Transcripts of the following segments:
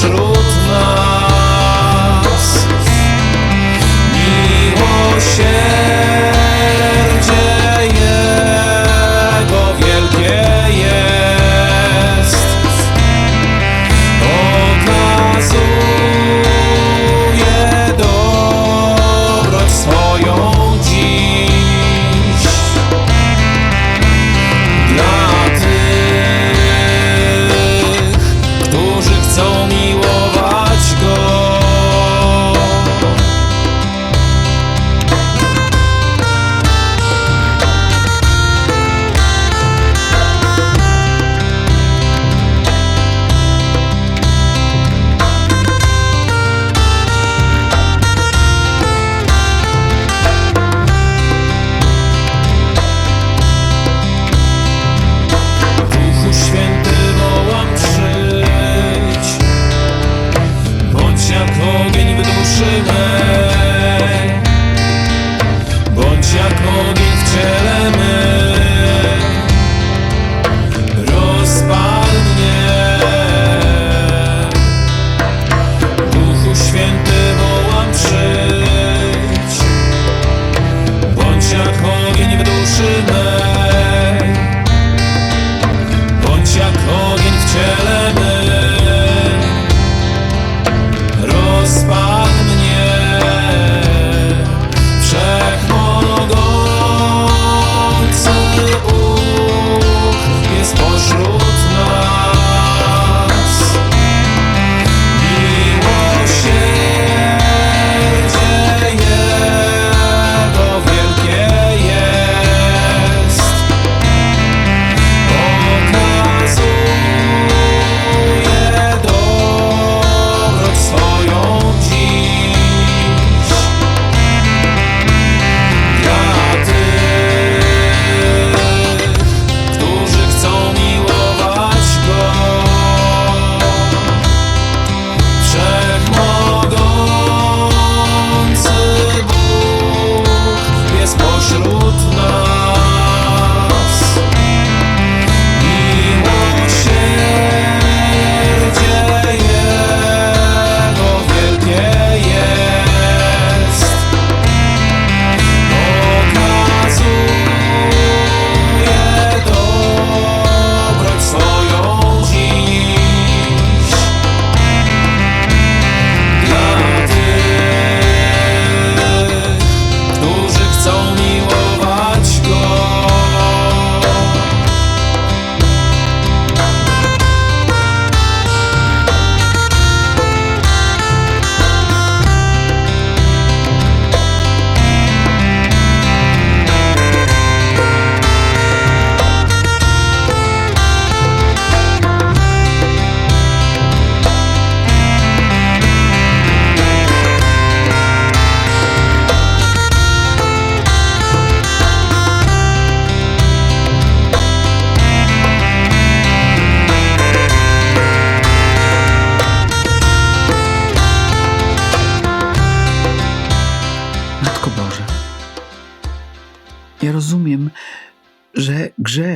solo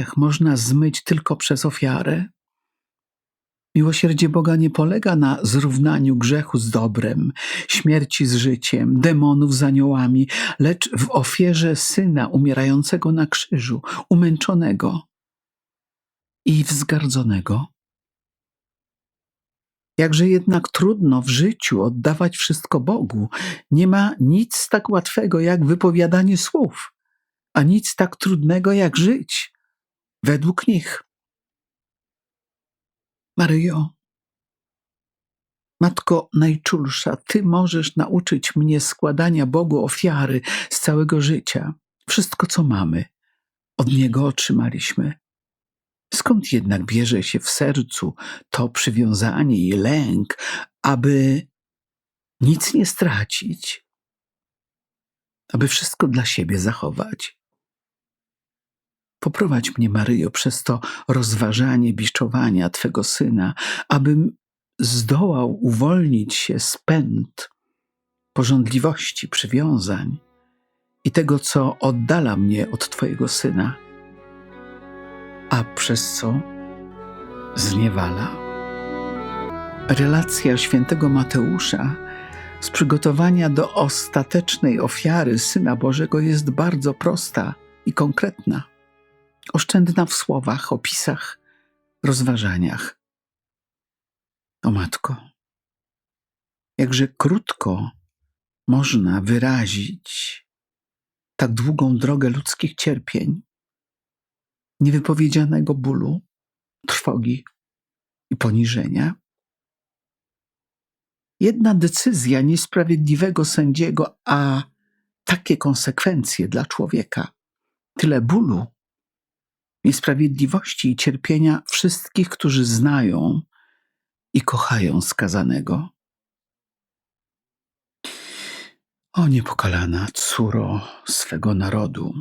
grzech można zmyć tylko przez ofiarę? Miłosierdzie Boga nie polega na zrównaniu grzechu z dobrem, śmierci z życiem, demonów z aniołami, lecz w ofierze syna umierającego na krzyżu, umęczonego i wzgardzonego. Jakże jednak trudno w życiu oddawać wszystko Bogu, nie ma nic tak łatwego jak wypowiadanie słów, a nic tak trudnego jak żyć według nich. Maryjo, Matko Najczulsza, Ty możesz nauczyć mnie składania Bogu ofiary z całego życia. Wszystko, co mamy, od Niego otrzymaliśmy. Skąd jednak bierze się w sercu to przywiązanie i lęk, aby nic nie stracić, aby wszystko dla siebie zachować? Poprowadź mnie, Maryjo, przez to rozważanie biczowania Twego Syna, abym zdołał uwolnić się z pęd pożądliwości, przywiązań i tego, co oddala mnie od Twojego Syna, a przez co zniewala. Relacja świętego Mateusza z przygotowania do ostatecznej ofiary Syna Bożego jest bardzo prosta i konkretna, oszczędna w słowach, opisach, rozważaniach. O matko, jakże krótko można wyrazić tak długą drogę ludzkich cierpień, niewypowiedzianego bólu, trwogi i poniżenia. Jedna decyzja niesprawiedliwego sędziego, a takie konsekwencje dla człowieka, tyle bólu, niesprawiedliwości i cierpienia wszystkich, którzy znają i kochają skazanego. O niepokalana córo swego narodu.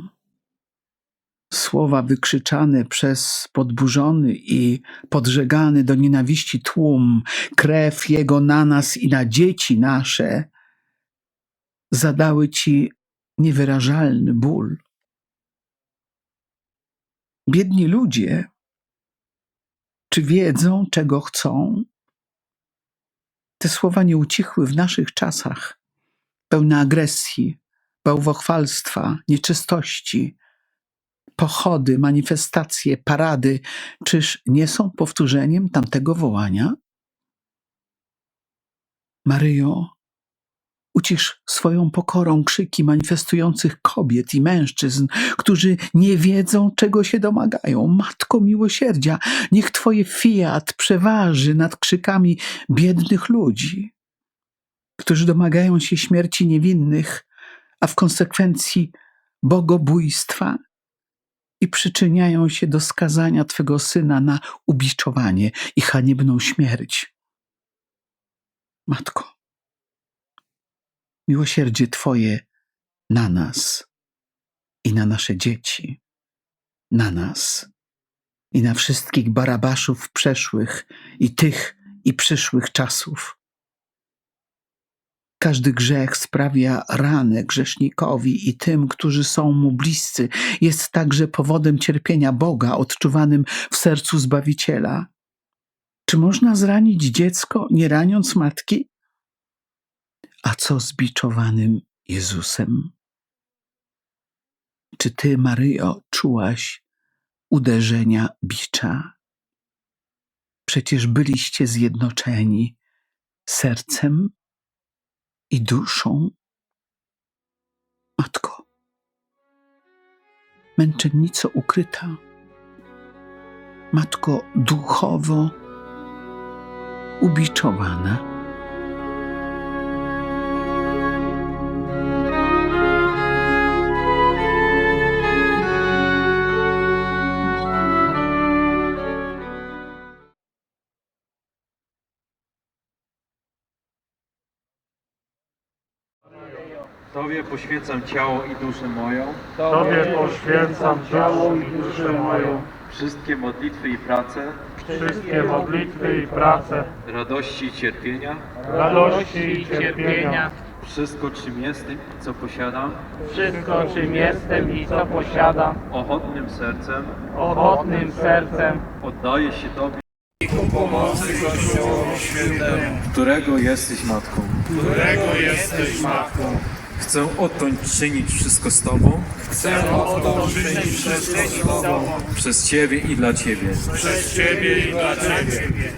Słowa wykrzyczane przez podburzony i podżegany do nienawiści tłum, krew jego na nas i na dzieci nasze, zadały ci niewyrażalny ból. Biedni ludzie, czy wiedzą, czego chcą? Te słowa nie ucichły w naszych czasach, pełne agresji, bałwochwalstwa, nieczystości, pochody, manifestacje, parady, czyż nie są powtórzeniem tamtego wołania? Maryjo, ucisz swoją pokorą krzyki manifestujących kobiet i mężczyzn, którzy nie wiedzą, czego się domagają. Matko miłosierdzia, niech Twoje fiat przeważy nad krzykami biednych ludzi, którzy domagają się śmierci niewinnych, a w konsekwencji bogobójstwa i przyczyniają się do skazania Twego Syna na ubiczowanie i haniebną śmierć. Matko, miłosierdzie Twoje na nas i na nasze dzieci, na nas i na wszystkich barabaszów przeszłych i tych i przyszłych czasów. Każdy grzech sprawia ranę grzesznikowi i tym, którzy są mu bliscy. Jest także powodem cierpienia Boga odczuwanym w sercu Zbawiciela. Czy można zranić dziecko, nie raniąc matki? A co z biczowanym Jezusem? Czy ty, Maryjo, czułaś uderzenia bicza? Przecież byliście zjednoczeni sercem i duszą. Matko, męczennico ukryta, matko duchowo ubiczowana. Tobie poświęcam ciało i duszę moją, Tobie poświęcam ciało i duszę moją, wszystkie modlitwy i prace, wszystkie modlitwy i prace, radości i cierpienia, radości i cierpienia, wszystko czym jestem i co posiadam, wszystko czym jestem i co posiadam, ochotnym sercem. Ochotnym sercem, oddaję się Tobie, którego jesteś Matką. którego jesteś matką. Chcę odtąd czynić wszystko z Tobą, Chcę odtworzyć wszystko z Tobą, przez Ciebie i dla Ciebie. przez Ciebie i dla Ciebie.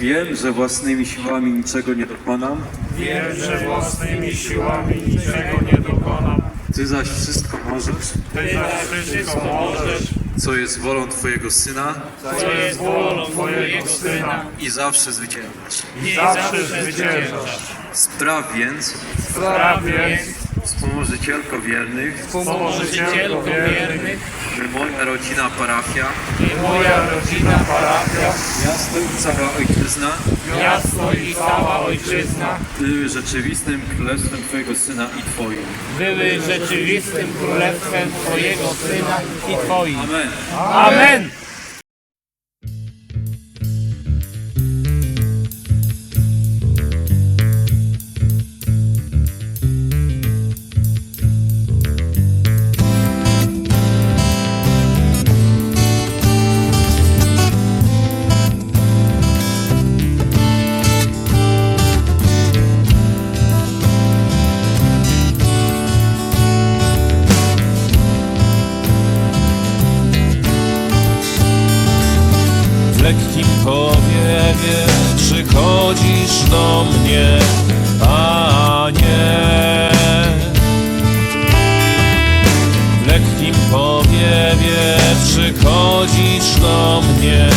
Wiem, że własnymi siłami niczego nie dokonam, Wiem, że własnymi siłami niczego nie dokonam. Ty zaś wszystko możesz, Ty zaś wszystko możesz, co jest wolą Twojego Syna co jest wolą Twojego Syna i zawsze zwyciężasz. i zawsze zwyciężasz. Spraw więc, Spraw więc, wspomożycielko wiernych, Wspomożycielko wiernych moja rodzina parafia, i moja rodzina parafia, miasto i cała ojczyzna miasto i cała ojczyzna były rzeczywistym królestwem Twojego Syna i Twoim. były rzeczywistym królestwem Twojego Syna i Twoim. Amen. Amen! Mnie,